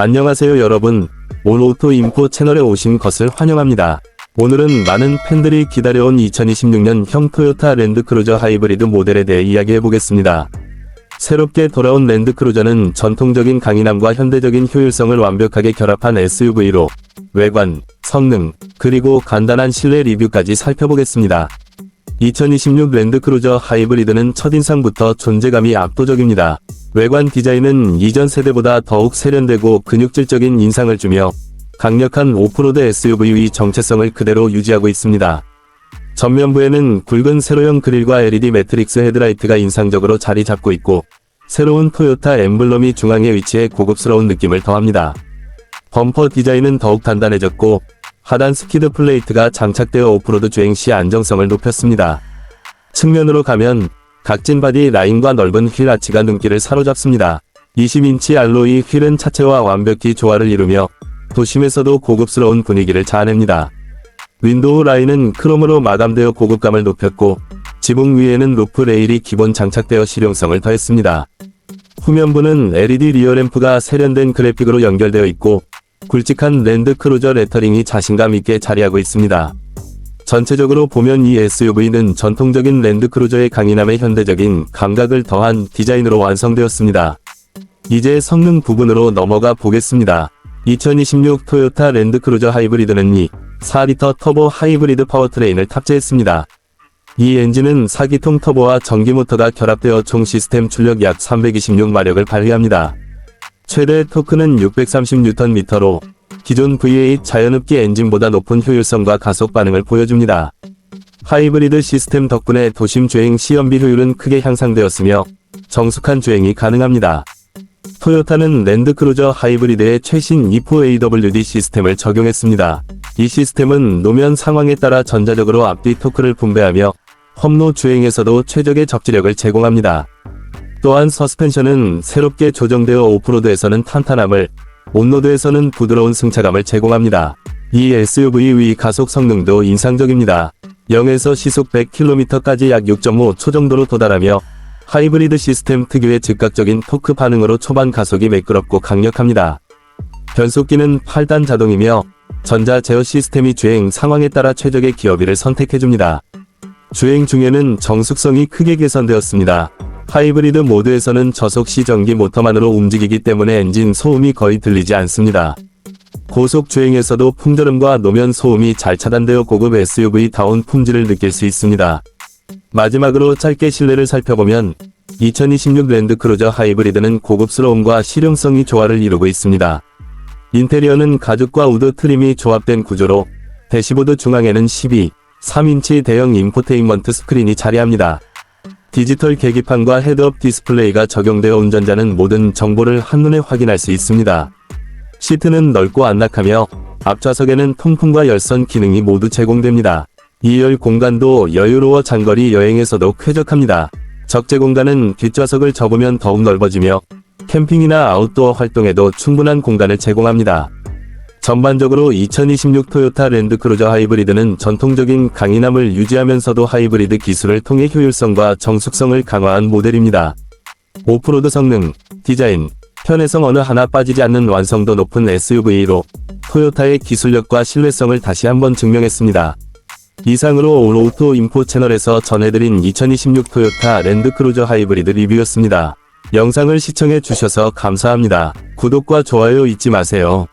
안녕하세요 여러분. 온오토 인포 채널에 오신 것을 환영합니다. 오늘은 많은 팬들이 기다려온 2026년형 토요타 랜드크루저 하이브리드 모델에 대해 이야기해 보겠습니다. 새롭게 돌아온 랜드크루저는 전통적인 강인함과 현대적인 효율성을 완벽하게 결합한 SUV로 외관, 성능, 그리고 간단한 실내 리뷰까지 살펴보겠습니다. 2026 랜드크루저 하이브리드는 첫인상부터 존재감이 압도적입니다. 외관 디자인은 이전 세대보다 더욱 세련되고 근육질적인 인상을 주며 강력한 오프로드 SUV의 정체성을 그대로 유지하고 있습니다. 전면부에는 굵은 세로형 그릴과 LED 매트릭스 헤드라이트가 인상적으로 자리 잡고 있고 새로운 토요타 엠블럼이 중앙에 위치해 고급스러운 느낌을 더합니다. 범퍼 디자인은 더욱 단단해졌고 하단 스키드 플레이트가 장착되어 오프로드 주행 시 안정성을 높였습니다. 측면으로 가면 각진 바디 라인과 넓은 휠 아치가 눈길을 사로잡습니다. 20인치 알로이 휠은 차체와 완벽히 조화를 이루며 도심에서도 고급스러운 분위기를 자아냅니다. 윈도우 라인은 크롬으로 마감되어 고급감을 높였고 지붕 위에는 루프 레일이 기본 장착되어 실용성을 더했습니다. 후면부는 LED 리어램프가 세련된 그래픽으로 연결되어 있고 굵직한 랜드 크루저 레터링이 자신감 있게 자리하고 있습니다. 전체적으로 보면 이 SUV는 전통적인 랜드 크루저의 강인함에 현대적인 감각을 더한 디자인으로 완성되었습니다. 이제 성능 부분으로 넘어가 보겠습니다. 2026 토요타 랜드 크루저 하이브리드는 이 4리터 터보 하이브리드 파워트레인을 탑재했습니다. 이 엔진은 4기통 터보와 전기 모터가 결합되어 총 시스템 출력 약 326마력을 발휘합니다. 최대 토크는 630Nm로 기존 V8 자연흡기 엔진보다 높은 효율성과 가속 반응을 보여줍니다. 하이브리드 시스템 덕분에 도심 주행 시연비 효율은 크게 향상되었으며 정숙한 주행이 가능합니다. 토요타는 랜드크루저 하이브리드의 최신 E4AWD 시스템을 적용했습니다. 이 시스템은 노면 상황에 따라 전자적으로 앞뒤 토크를 분배하며 험로 주행에서도 최적의 적지력을 제공합니다. 또한 서스펜션은 새롭게 조정되어 오프로드에서는 탄탄함을, 온로드에서는 부드러운 승차감을 제공합니다. 이 SUV의 가속 성능도 인상적입니다. 0에서 시속 100km까지 약 6.5초 정도로 도달하며 하이브리드 시스템 특유의 즉각적인 토크 반응으로 초반 가속이 매끄럽고 강력합니다. 변속기는 8단 자동이며 전자 제어 시스템이 주행 상황에 따라 최적의 기어비를 선택해줍니다. 주행 중에는 정숙성이 크게 개선되었습니다. 하이브리드 모드에서는 저속 시 전기 모터만으로 움직이기 때문에 엔진 소음이 거의 들리지 않습니다. 고속 주행에서도 풍절음과 노면 소음이 잘 차단되어 고급 SUV다운 품질을 느낄 수 있습니다. 마지막으로 짧게 실내를 살펴보면 2026 랜드크루저 하이브리드는 고급스러움과 실용성이 조화를 이루고 있습니다. 인테리어는 가죽과 우드 트림이 조합된 구조로 대시보드 중앙에는 12, 3인치 대형 인포테인먼트 스크린이 자리합니다. 디지털 계기판과 헤드업 디스플레이가 적용되어 운전자는 모든 정보를 한눈에 확인할 수 있습니다. 시트는 넓고 안락하며 앞좌석에는 통풍과 열선 기능이 모두 제공됩니다. 2열 공간도 여유로워 장거리 여행에서도 쾌적합니다. 적재 공간은 뒷좌석을 접으면 더욱 넓어지며 캠핑이나 아웃도어 활동에도 충분한 공간을 제공합니다. 전반적으로 2026 토요타 랜드크루저 하이브리드는 전통적인 강인함을 유지하면서도 하이브리드 기술을 통해 효율성과 정숙성을 강화한 모델입니다. 오프로드 성능, 디자인, 편의성 어느 하나 빠지지 않는 완성도 높은 SUV로 토요타의 기술력과 신뢰성을 다시 한번 증명했습니다. 이상으로 올오토 인포 채널에서 전해드린 2026 토요타 랜드크루저 하이브리드 리뷰였습니다. 영상을 시청해 주셔서 감사합니다. 구독과 좋아요 잊지 마세요.